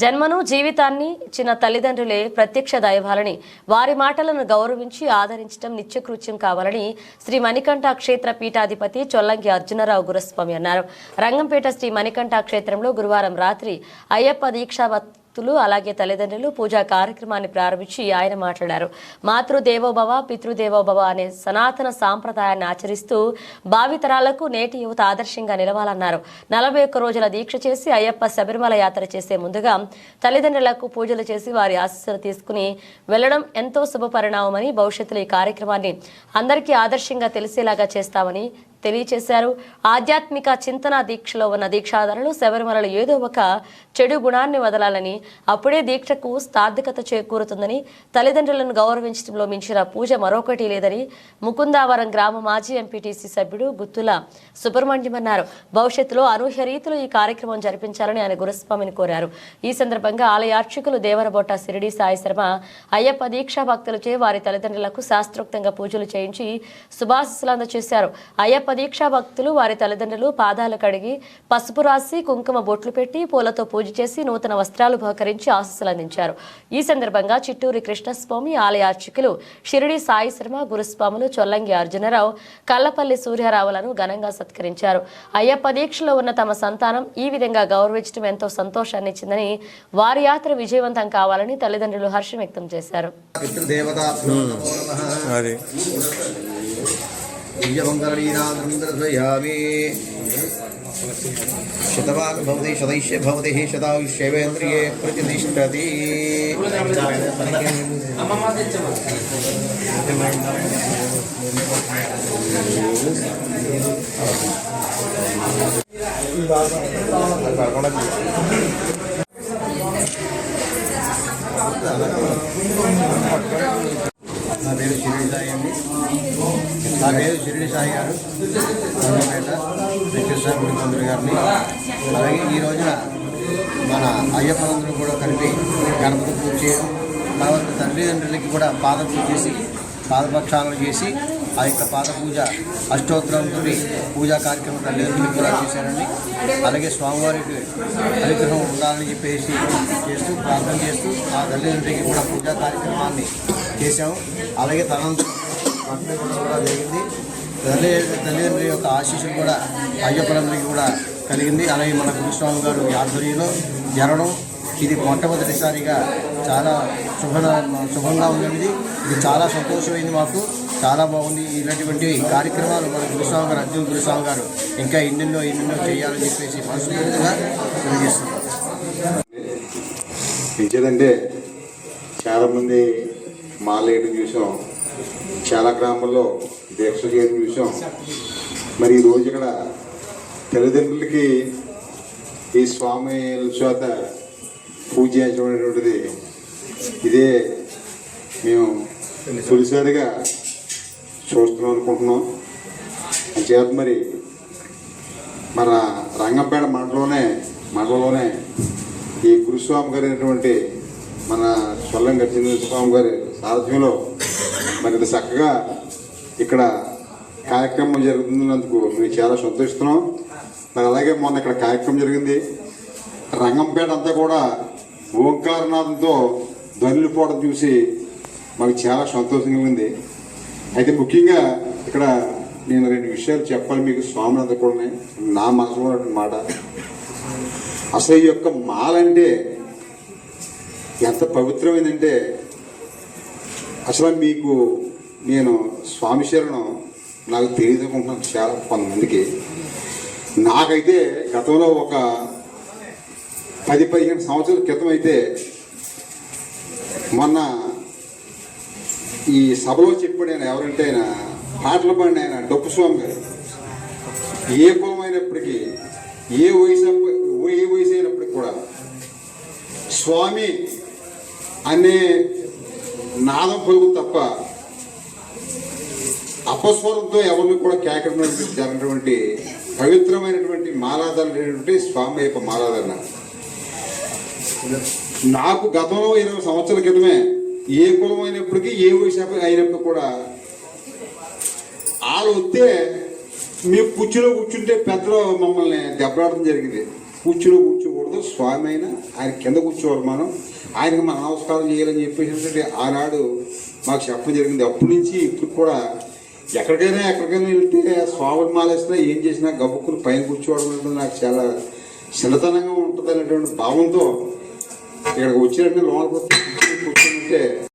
జన్మను జీవితాన్ని చిన్న తల్లిదండ్రులే ప్రత్యక్ష దైవాలని. వారి మాటలను గౌరవించి ఆదరించడం నిత్యకృత్యం కావాలని శ్రీ మణికంఠ క్షేత్ర పీఠాధిపతి చొల్లంకి అర్జునరావు గురస్వామి అన్నారు. రంగంపేట శ్రీ మణికంఠ క్షేత్రంలో గురువారం రాత్రి అయ్యప్ప దీక్షా భక్తులు అలాగే తల్లిదండ్రులు పూజా కార్యక్రమాన్ని ప్రారంభించి ఆయన మాట్లాడారు. మాతృదేవోభవ పితృదేవోభవ అనే సనాతన సాంప్రదాయాన్ని ఆచరిస్తూ భావితరాలకు నేటి యువత ఆదర్శంగా నిలవాలన్నారు. నలభై ఒక్క రోజుల దీక్ష చేసి అయ్యప్ప శబరిమల యాత్ర చేసే ముందుగా తల్లిదండ్రులకు పూజలు చేసి వారి ఆశీస్సులు తీసుకుని వెళ్ళడం ఎంతో శుభ పరిణామమని భవిష్యత్తులో ఈ కార్యక్రమాన్ని అందరికీ ఆదర్శంగా తెలిసేలాగా చేస్తామని తెలియచేశారు ఆధ్యాత్మిక చింతన దీక్షలో ఉన్న దీక్షాదారులు శబరిమలలో ఏదో ఒక చెడు గుణాన్ని వదలాలని అప్పుడే దీక్షకు స్థార్థకత చేకూరుతుందని తల్లిదండ్రులను గౌరవించడంలో మించిన పూజ మరొకటి లేదని ముకుందావరం గ్రామ మాజీ ఎంపీటీసీ సభ్యుడు గుత్తుల సుబ్రహ్మణ్యం అన్నారు. భవిష్యత్తులో అనూహ్య రీతిలో ఈ కార్యక్రమం జరిపించాలని ఆయన గురుస్వామిని కోరారు. ఈ సందర్భంగా ఆలయ అర్చకులు దేవరబొట్ట సిరిడి సాయి శర్మ అయ్యప్ప దీక్షా భక్తులచే వారి తల్లిదండ్రులకు శాస్త్రోక్తంగా పూజలు చేయించి శుభాశిస్సులు అందజేశారు. అయ్యప్ప దీక్షా భక్తులు వారి తల్లిదండ్రులు పాదాలు కడిగి పసుపు రాసి కుంకుమ బొట్లు పెట్టి పూలతో పూజ చేసి నూతన వస్త్రాలు బహకరించి ఆశీస్సులు అందించారు. ఈ సందర్భంగా చిట్టూరి కృష్ణస్వామి ఆలయ అర్చకులు షిరిడి సాయి శర్మ గురుస్వాములు చొల్లంగి అర్జునరావు కల్లపల్లి సూర్యారావులను ఘనంగా సత్కరించారు. అయ్యప్ప దీక్షలో ఉన్న తమ సంతానం ఈ విధంగా గౌరవించడం ఎంతో సంతోషాన్ని ఇచ్చిందని వారి యాత్ర విజయవంతం కావాలని తల్లిదండ్రులు హర్షం వ్యక్తం చేశారు. दिव्यमङ्गलीनान्द्रयामि शतवान् भवति हि शतायुष्येवेन्द्रिये प्रतिष्ठति। రంగపేట వెంకటేశ్వర గారిని. అలాగే ఈ రోజున మన అయ్యప్పలందరూ కూడా కలిపి గణపతి పూజ చేయడం తర్వాత తల్లిదండ్రులకి కూడా పాద పూజ చేసి పాదపక్షాలను చేసి ఆ యొక్క పాద పూజ అష్టోత్తరంతో పూజా కార్యక్రమం తల్లిదండ్రులకు కూడా చేశారండి. అలాగే స్వామివారికి అనుగ్రహం ఉండాలని చెప్పేసి చేస్తూ ప్రార్థన చేస్తూ ఆ తల్లిదండ్రులకి కూడా పూజా కార్యక్రమాన్ని చేశాము. అలాగే తనంతరం కూడా జరిగింది. తల్లి తల్లిదండ్రుల యొక్క ఆశీస్సులు కూడా అయ్యప్పలందరికీ కూడా కలిగింది. అలాగే మన గురుస్వామి గారు ఆధ్వర్యంలో జరగడం ఇది మొట్టమొదటిసారిగా చాలా శుభ శుభంగా ఉన్నది. ఇది చాలా సంతోషమైంది మాకు. చాలా బాగుంది. ఇలాంటివంటి కార్యక్రమాలు మన గురుస్వామి గారు అర్జున్ గురుస్వామి గారు ఇంకా ఎన్నెన్నో ఎన్నెన్నో చేయాలని చెప్పేసి మనస్ఫూర్తిగా తెలియజేస్తున్నాం. ఇచ్చేదంటే చాలామంది మాలేయడం చూసాం. చాలా గ్రామాల్లో దీక్ష చేయని విషయం. మరి ఈ రోజు ఇక్కడ తల్లిదండ్రులకి ఈ స్వామి చేత పూజ చేయించడం ఇదే మేము తొలిసారిగా చూస్తున్నాం అనుకుంటున్నాం. చేత మరి మన రంగంపేట మండలంలోనే మండలంలోనే ఈ గురుస్వామి గారు అయినటువంటి మన స్వల్లం గచ్చిన స్వామి గారి సారథ్యంలో మరి ఇంత చక్కగా ఇక్కడ కార్యక్రమం జరుగుతున్నందుకు మేము చాలా సంతోషిస్తున్నాం. మరి అలాగే మొన్న ఇక్కడ కార్యక్రమం జరిగింది. రంగంపేట అంతా కూడా ఓంకారనాథంతో ధ్వనిలిపోవడం చూసి మాకు చాలా సంతోషంగా ఉంది. అయితే ముఖ్యంగా ఇక్కడ నేను రెండు విషయాలు చెప్పాలి మీకు స్వామి అంతా కూడా నా మనసులో మాట. అసలు ఈ యొక్క మాలంటే ఎంత పవిత్రమైందంటే అసలు మీకు నేను స్వామి శరణం నాకు తెలియదుకుంటున్నాను చాలా కొంతమందికి. నాకైతే గతంలో ఒక పది పదిహేను సంవత్సరాల క్రితం అయితే మొన్న ఈ సభలో చెప్పాడు ఆయన ఎవరంటే ఆయన పాటలు పాడిన ఆయన డొప్పు స్వామి గారు. ఏ కులమైనప్పటికీ ఏ వయసు ఏ వయసు అయినప్పటికీ కూడా స్వామి అనే నాదం పలుకు తప్ప అపస్వరంతో ఎవరిని కూడా కేకడినటువంటి జరిగినటువంటి పవిత్రమైనటువంటి మాలాధారణ స్వామి యొక్క మాలాధారణ నాకు గతంలో ఇరవై సంవత్సరాల క్రితమే ఏ కులం అయినప్పటికీ ఏ వైశాఖ అయినప్పుడు కూడా వాళ్ళు వస్తే మేము కుర్చీలో కూర్చుంటే పెద్దలు మమ్మల్ని దెబ్బలాడడం జరిగింది. కుర్చీలో కూర్చోకూడదు స్వామి అయినా ఆయన కింద కూర్చోవాలి మనం. ఆయనకి మనం నమస్కారం చేయాలని చెప్పేసి ఆనాడు మాకు చెప్పడం జరిగింది. అప్పటి నుంచి ఇప్పుడు కూడా ఎక్కడికైనా ఎక్కడికైనా వెళ్తే స్వామిని మాలేసినా ఏం చేసినా గబుక్కులు పైన కూర్చోవడం నాకు చాలా చిన్నతనంగా ఉంటుంది అనేటువంటి భావంతో ఇక్కడికి వచ్చినట్టు లోపలికి కూర్చుంటే